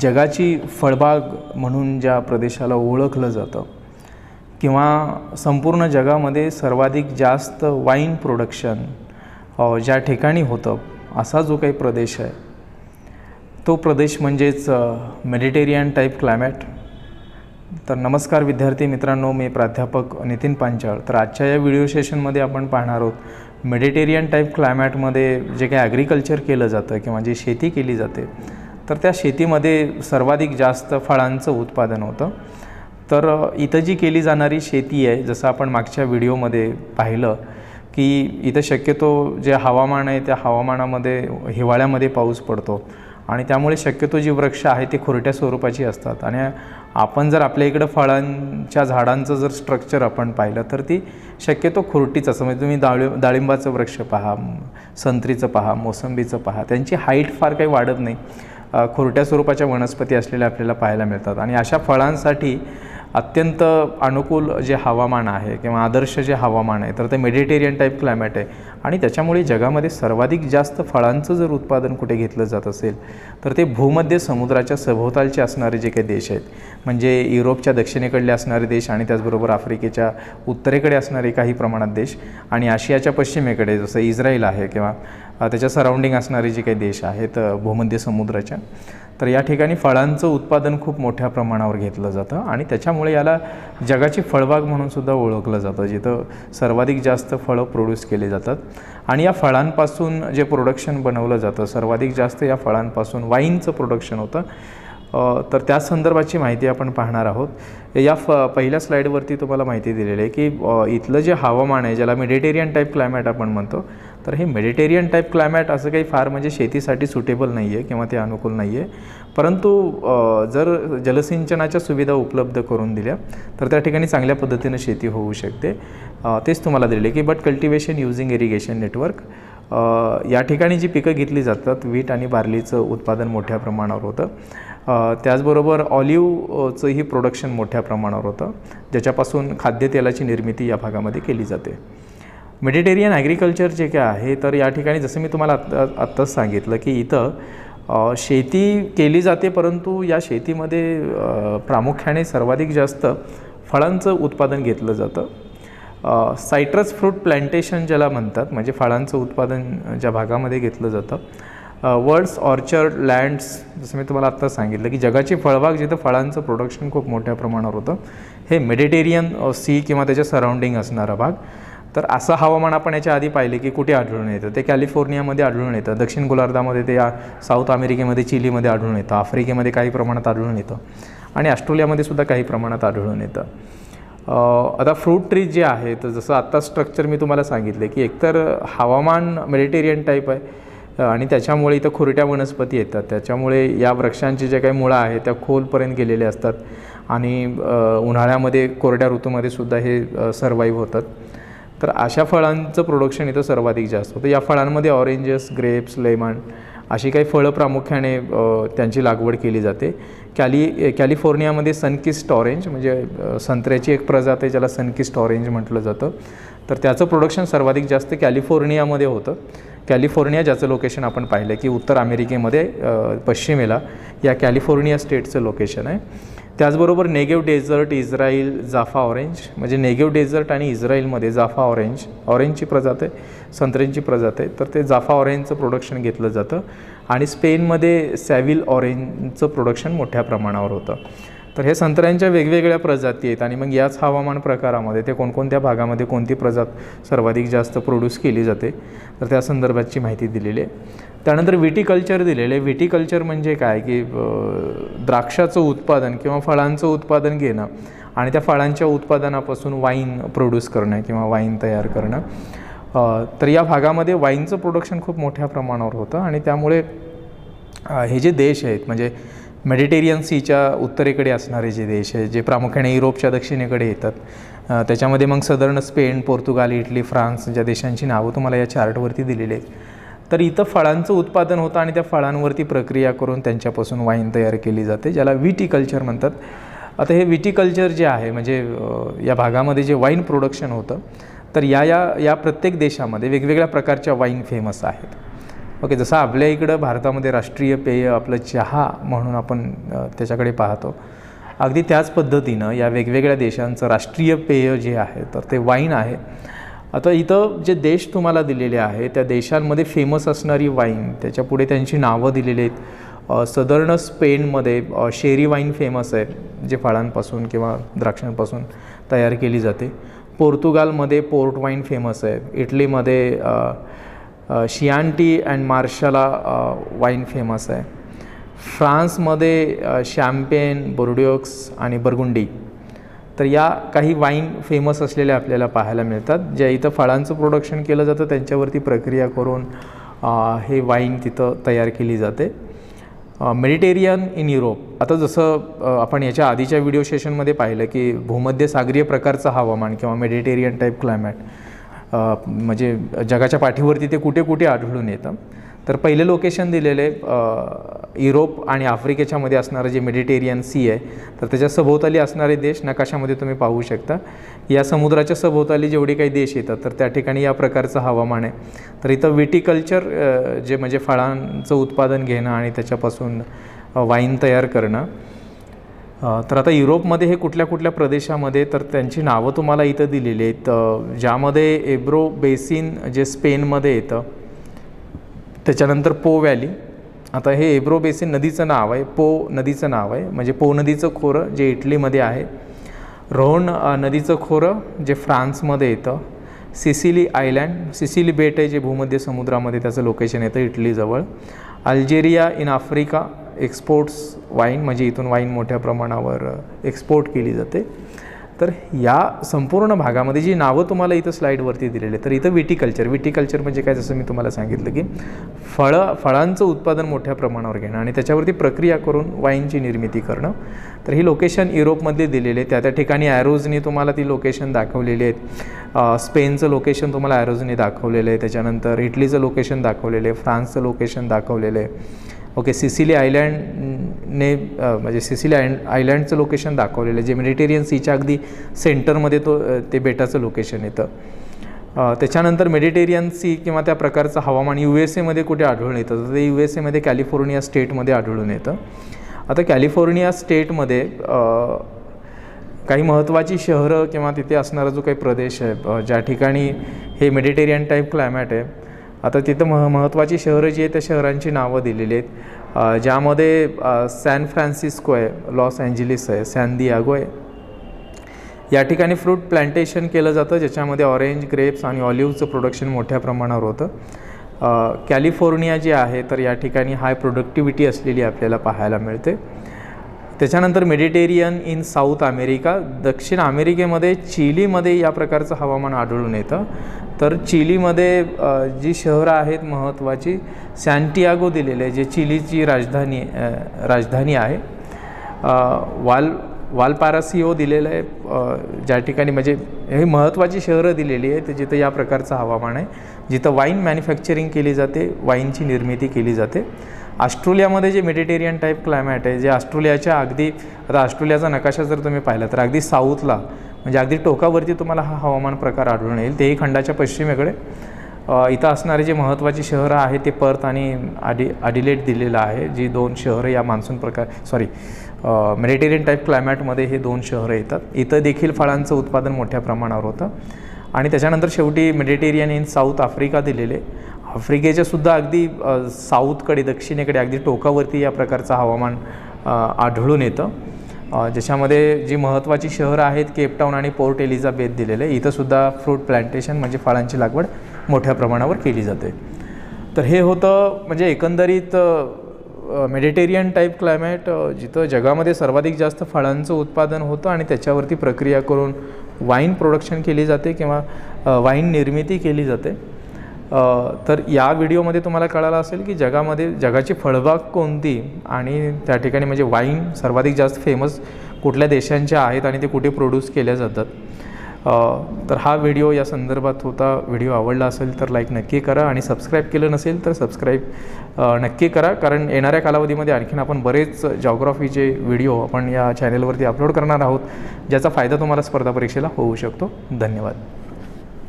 जगाची फळबाग म्हणून ज्या प्रदेशाला ओळखलं जातं किंवा संपूर्ण जगामध्ये सर्वाधिक जास्त वाईन प्रोडक्शन ज्या ठिकाणी होतं असा जो काही प्रदेश आहे तो प्रदेश म्हणजेच मेडिटेरियन टाईप क्लायमॅट तर नमस्कार विद्यार्थी मित्रांनो मी प्राध्यापक नितीन पांचाळ. तर आजच्या या व्हिडिओ सेशनमध्ये आपण पाहणार आहोत मेडिटेरियन टाईप क्लायमॅटमध्ये जे काही ॲग्रिकल्चर केलं जातं किंवा जी शेती केली जाते तर त्या शेतीमध्ये सर्वाधिक जास्त फळांचं उत्पादन होतं. तर इथं जी केली जाणारी शेती आहे जसं आपण मागच्या व्हिडिओमध्ये पाहिलं की इथं शक्यतो जे हवामान आहे त्या हवामानामध्ये हिवाळ्यामध्ये पाऊस पडतो. आणि त्यामुळे शक्यतो जी वृक्ष आहे ते खुरट्या स्वरूपाची असतात. आणि आपण जर आपल्या इकडं फळांच्या झाडांचं जर स्ट्रक्चर आपण पाहिलं तर ती शक्यतो खुरटीच असं म्हणजे तुम्ही डाळि डाळिंबाचं वृक्ष पहा संत्रीचं पहा मोसंबीचं पहा त्यांची हाईट फार काही वाढत नाही. खुरट्या स्वरूपाच्या वनस्पती असलेल्या आपल्याला पाहायला मिळतात. आणि अशा फळांसाठी अत्यंत अनुकूल जे हवामान आहे किंवा आदर्श जे हवामान आहे तर ते मेडिटेरियन टाईप क्लायमॅट आहे. आणि त्याच्यामुळे जगामध्ये सर्वाधिक जास्त फळांचं जर उत्पादन कुठे घेतलं जात असेल तर ते भूमध्य समुद्राच्या सभोवतालचे असणारे जे काही देश आहेत म्हणजे युरोपच्या दक्षिणेकडले असणारे देश आणि त्याचबरोबर आफ्रिकेच्या उत्तरेकडे असणारे काही प्रमाणात देश आणि आशियाच्या पश्चिमेकडे जसं इस्रायल आहे किंवा त्याच्या सराउंडिंग असणारे जे काही देश आहेत भूमध्य समुद्राच्या तर या ठिकाणी फळांचं उत्पादन खूप मोठ्या प्रमाणावर घेतलं जातं आणि त्याच्यामुळे याला जगाची फळबाग म्हणूनसुद्धा ओळखलं जातं जिथं सर्वाधिक जास्त फळं प्रोड्यूस केली जातात. आणि या फळांपासून जे प्रोडक्शन बनवलं जातं सर्वाधिक जास्त या फळांपासून वाईनचं प्रोडक्शन होतं. तर त्या संदर्भाची माहिती आपण पाहणार आहोत. या फ पहिल्या स्लाईडवरती तुम्हाला माहिती दिलेली आहे की इथलं जे हवामान आहे ज्याला मेडिटेरियन टाईप क्लायमॅट आपण म्हणतो तर हे मेडिटेरियन टाईप क्लायमॅट असं काही फार म्हणजे शेतीसाठी सुटेबल नाही आहे किंवा ते अनुकूल नाही आहे परंतु जर जलसिंचनाच्या सुविधा उपलब्ध करून दिल्या तर त्या ठिकाणी चांगल्या पद्धतीनं शेती होऊ शकते. तेच तुम्हाला दिले की but cultivation using irrigation network या ठिकाणी जी पिकं घेतली जातात वीट आणि बार्लीचं उत्पादन मोठ्या प्रमाणावर होतं. त्याचबरोबर ऑलिव्हचंही प्रोडक्शन मोठ्या प्रमाणावर होतं ज्याच्यापासून खाद्यतेलाची निर्मिती या भागामध्ये केली जाते. मेडिटेरियन ॲग्रिकल्चर जे काय आहे तर या ठिकाणी जसं मी तुम्हाला आत्ता आत्ताच सांगितलं की इथं शेती केली जाते परंतु या शेतीमध्ये प्रामुख्याने सर्वाधिक जास्त फळांचं उत्पादन घेतलं जातं. सायट्रस फ्रूट प्लांटेशन ज्याला म्हणतात म्हणजे फळांचं उत्पादन ज्या भागामध्ये घेतलं जातं वर्ल्ड्स ऑर्चर्ड लँड्स जसं मी तुम्हाला आत्ता सांगितलं की जगाची फळबाग जिथं फळांचं प्रोडक्शन खूप मोठ्या प्रमाणावर होतं हे मेडिटेरियन सी किंवा त्याच्या सराउंडिंग असणारा भाग. तर असं हवामान आपण याच्या आधी पाहिले की कुठे आढळून येतं? ते कॅलिफोर्नियामध्ये आढळून येतं दक्षिण गोलार्धामध्ये ते साऊथ अमेरिकेमध्ये चिलीमध्ये आढळून येतं आफ्रिकेमध्ये काही प्रमाणात आढळून येतं आणि ऑस्ट्रेलियामध्ये सुद्धा काही प्रमाणात आढळून येतं. आता फ्रूट ट्रीज जे आहेत जसं आत्ता स्ट्रक्चर मी तुम्हाला सांगितले की एकतर हवामान मेडिटेरियन टाईप आहे आणि त्याच्यामुळे इथं खुरट्या वनस्पती येतात. त्याच्यामुळे या वृक्षांची जे काही मुळं आहेत त्या खोलपर्यंत गेलेल्या असतात. आणि उन्हाळ्यामध्ये कोरड्या ऋतूमध्ये सुद्धा हे सर्वाईव्ह होतात. तर अशा फळांचं प्रोडक्शन इथं सर्वाधिक जास्त होतं. या फळांमध्ये ऑरेंजेस ग्रेप्स लेमन अशी काही फळं प्रामुख्याने त्यांची लागवड केली जाते. कॅली कॅलिफोर्नियामध्ये सनकिस्ट ऑरेंज म्हणजे संत्र्याची एक प्रजात आहे ज्याला सनकिस्ट ऑरेंज म्हटलं जातं. तर त्याचं प्रोडक्शन सर्वाधिक जास्त कॅलिफोर्नियामध्ये होतं. कॅलिफोर्निया ज्याचं लोकेशन आपण पाहिलं की उत्तर अमेरिकेमध्ये पश्चिमेला या कॅलिफोर्निया स्टेटचं लोकेशन आहे. त्याचबरोबर Negev desert Israel Jaffa orange म्हणजे नेगेव डेझर्ट आणि इस्रायलमध्ये जाफा ऑरेंज ऑरेंजची प्रजात आहे संत्र्यांची प्रजात आहे. तर ते जाफा ऑरेंजचं प्रोडक्शन घेतलं जातं. आणि स्पेनमध्ये सॅव्हिल ऑरेंजचं प्रोडक्शन मोठ्या प्रमाणावर होतं. तर हे संत्र्यांच्या वेगवेगळ्या प्रजाती आहेत आणि मग याच हवामान प्रकारामध्ये ते कोणकोणत्या भागामध्ये कोणती प्रजात सर्वाधिक जास्त प्रोड्यूस केली जाते तर त्या संदर्भाची माहिती दिलेली आहे. त्यानंतर विटिकल्चर दिलेले आहे. विटिकल्चर म्हणजे काय? की द्राक्षाचं उत्पादन किंवा फळांचं उत्पादन घेणं आणि त्या फळांच्या उत्पादनापासून वाईन प्रोड्यूस करणं किंवा वाईन तयार करणं. तर या भागामध्ये वाईनचं प्रोडक्शन खूप मोठ्या प्रमाणावर होतं आणि त्यामुळे हे जे देश आहेत म्हणजे मेडिटेरियन सीच्या उत्तरेकडे असणारे जे देश आहे जे प्रामुख्याने युरोपच्या दक्षिणेकडे येतात त्याच्यामध्ये मग southern Spain Portugal Italy France ज्या देशांची नावं तुम्हाला या चार्टवरती दिलेली आहेत. तर इथं फळांचं उत्पादन होतं आणि त्या फळांवरती प्रक्रिया करून त्यांच्यापासून वाईन तयार केली जाते ज्याला विटिकल्चर म्हणतात. आता हे विटिकल्चर जे आहे म्हणजे या भागामध्ये जे वाईन प्रोडक्शन होतं तर या या या प्रत्येक देशामध्ये वेगवेगळ्या प्रकारच्या वाईन फेमस आहेत. ओके जसं आपल्या इकडं भारतामध्ये राष्ट्रीय पेय आपलं चहा म्हणून आपण त्याच्याकडे पाहतो. अगदी त्याच पद्धतीनं या वेगवेगळ्या देशांचं राष्ट्रीय पेय जे आहे तर ते वाईन आहे. आता इथं जे देश तुम्हाला दिलेले आहे त्या देशांमध्ये फेमस असणारी वाईन त्याच्यापुढे त्यांची नावं दिलेली आहेत. सदर्न स्पेनमध्ये शेरी वाईन फेमस आहे जे फळांपासून किंवा द्राक्षांपासून तयार केली जाते. पोर्तुगालमध्ये पोर्ट वाईन फेमस आहे. इटलीमध्ये Chianti and Marsala wine famous आहे. फ्रान्समध्ये शॅम्पेन बोर्डिओक्स आणि बर्गुंडी तर या काही वाईन फेमस असलेल्या आपल्याला पाहायला मिळतात ज्या इथं फळांचं प्रोडक्शन केलं जातं त्यांच्यावरती प्रक्रिया करून हे वाईन तिथं तयार केली जाते. मेडिटेरियन इन युरोप आता जसं आपण याच्या आधीच्या व्हिडिओ सेशनमध्ये पाहिलं की भूमध्य सागरीय प्रकारचं हवामान किंवा मेडिटेरियन टाईप क्लायमॅट म्हणजे जगाच्या पाठीवरती ते कुठे कुठे आढळून येतं. तर पहिले लोकेशन दिलेले युरोप आणि आफ्रिकेच्यामध्ये असणारं जे मेडिटेरियन सी आहे तर त्याच्या सभोवताली असणारे देश नकाशामध्ये तुम्ही पाहू शकता. या समुद्राच्या सभोवताली जेवढे काही देश येतात तर त्या ठिकाणी या प्रकारचं हवामान आहे. तर इथं विटिकल्चर जे म्हणजे फळांचं उत्पादन घेणं आणि त्याच्यापासून वाईन तयार करणं. तर आता युरोपमध्ये हे कुठल्या कुठल्या प्रदेशामध्ये तर त्यांची नावं तुम्हाला इथं दिलेली आहेत. ज्यामध्ये एब्रो बेसिन जे स्पेनमध्ये येतं त्याच्यानंतर पो व्हॅली. आता हे एब्रो बेसिन नदीचं नाव आहे पो नदीचं नाव आहे. म्हणजे पो नदीचं खोरं जे इटलीमध्ये आहे. रोहन नदीचं खोरं जे फ्रान्समध्ये येतं. सिसिली आयलँड सिसिली बेट आहे जे भूमध्य समुद्रामध्ये त्याचं लोकेशन येतं इटलीजवळ. Algeria in Africa exports wine म्हणजे इथून वाईन मोठ्या प्रमाणावर एक्सपोर्ट केली जाते. तर या संपूर्ण भागामध्ये जी नावं तुम्हाला इथं स्लाईडवरती दिलेली तर इथं विटिकल्चर विटिकल्चर म्हणजे काय? जसं मी तुम्हाला सांगितलं की फळं फळांचं उत्पादन मोठ्या प्रमाणावर घेणं आणि त्याच्यावरती प्रक्रिया करून वाईनची निर्मिती करणं. तर ही लोकेशन युरोपमध्ये दिलेले आहे. त्या त्या ठिकाणी ॲरोजनी तुम्हाला ती लोकेशन दाखवलेली आहेत. स्पेनचं लोकेशन तुम्हाला ॲरोजने दाखवलेलं आहे. त्याच्यानंतर इटलीचं लोकेशन दाखवलेलं आहे. फ्रान्सचं लोकेशन दाखवलेलं आहे. ओके सिसिली आयलँडने म्हणजे सिसिली आय आयलँडचं लोकेशन दाखवलेलं आहे जे मेडिटेरियन सीच्या अगदी सेंटरमध्ये तो ते बेटाचं लोकेशन येतं. त्याच्यानंतर मेडिटेरियन सी किंवा त्या प्रकारचं हवामान यू एस एमध्ये कुठे आढळून येतं? तर ते यू एस एमध्ये कॅलिफोर्निया स्टेटमध्ये आढळून येतं. आता कॅलिफोर्निया स्टेटमध्ये काही महत्त्वाची शहरं किंवा तिथे असणारा जो काही प्रदेश आहे ज्या ठिकाणी हे मेडिटेरियन टाईप क्लायमॅट आहे आता तिथं मह महत्त्वाची शहरं जी आहेत त्या शहरांची नावं दिलेली आहेत. ज्यामध्ये सॅन फ्रान्सिस्को आहे लॉस अँजेलिस आहे सॅन दियागो आहे. या ठिकाणी फ्रूट प्लांटेशन केलं जातं ज्याच्यामध्ये ऑरेंज ग्रेप्स आणि ऑलिव्हचं प्रोडक्शन मोठ्या प्रमाणावर होतं. कॅलिफोर्निया जे आहे तर या ठिकाणी हाय प्रोडक्टिव्हिटी असलेली आपल्याला पाहायला मिळते. त्याच्यानंतर मेडिटेरियन इन साऊथ अमेरिका दक्षिण अमेरिकेमध्ये चिलीमध्ये या प्रकारचं हवामान आढळून येतं. तर चिलीमध्ये जी शहरं आहेत महत्त्वाची सॅन्टियागो दिलेले आहे जे चिलीची राजधानी राजधानी आहे. वाल वालपारासिओ दिलेलं आहे ज्या ठिकाणी म्हणजे हे महत्त्वाची शहरं दिलेली आहे जिथं या प्रकारचं हवामान आहे. जिथं वाईन मॅन्युफॅक्चरिंग केली जाते वाईनची निर्मिती केली जाते. ऑस्ट्रेलियामध्ये जे मेडिटेरियन टाईप क्लायमॅट आहे जे ऑस्ट्रेलियाच्या अगदी आता ऑस्ट्रेलियाचा नकाशा जर तुम्ही पाहिला तर अगदी साऊथला म्हणजे अगदी टोकावरती तुम्हाला हा हवामान प्रकार आढळून येईल. तेही खंडाच्या पश्चिमेकडे. इथं असणारे जे महत्त्वाची शहरं आहेत ते पर्थ आणि आडि आडिलेट दिलेलं आहे जी दोन शहरं या मान्सून प्रकार सॉरी मेडिटेरियन टाईप क्लायमॅटमध्ये हे दोन शहरं येतात. इथं देखील फळांचं उत्पादन मोठ्या प्रमाणावर होतं. आणि त्याच्यानंतर शेवटी मेडिटेरियन इन साऊथ आफ्रिका दिलेले. आफ्रिकेच्या सुद्धा अगदी साऊथकडे दक्षिणेकडे अगदी टोकावरती या प्रकारचं हवामान आढळून येतं. ज्याच्यामध्ये जी महत्त्वाची शहरं आहेत केपटाऊन आणि पोर्ट एलिझाबेथ दिलेले इथंसुद्धा फ्रूट प्लांटेशन म्हणजे फळांची लागवड मोठ्या प्रमाणावर केली जाते. तर हे होतं म्हणजे एकंदरीत मेडिटेरियन टाईप क्लायमेट जिथं जगामध्ये सर्वाधिक जास्त फळांचं उत्पादन होतं आणि त्याच्यावरती प्रक्रिया करून वाईन प्रोडक्शन केली जाते किंवा वाईन निर्मिती केली जाते. तर या व्हिडिओमध्ये तुम्हाला कळालं असेल की जगामध्ये जगाची फळबाग कोणती आणि त्या ठिकाणी म्हणजे वाईन सर्वाधिक जास्त फेमस कुठल्या देशांच्या आहेत आणि ते कुठे प्रोड्यूस केल्या जातात. तर हा व्हिडिओ या संदर्भात होता. व्हिडिओ आवडला असेल तर लाईक नक्की करा आणि सबस्क्राईब केलं नसेल तर सबस्क्राईब नक्की करा. कारण येणाऱ्या कालावधीमध्ये आणखीन आपण बरेच जॉग्रॉफीचे व्हिडिओ आपण या चॅनेलवरती अपलोड करणार आहोत ज्याचा फायदा तुम्हाला स्पर्धा परीक्षेला होऊ शकतो. धन्यवाद.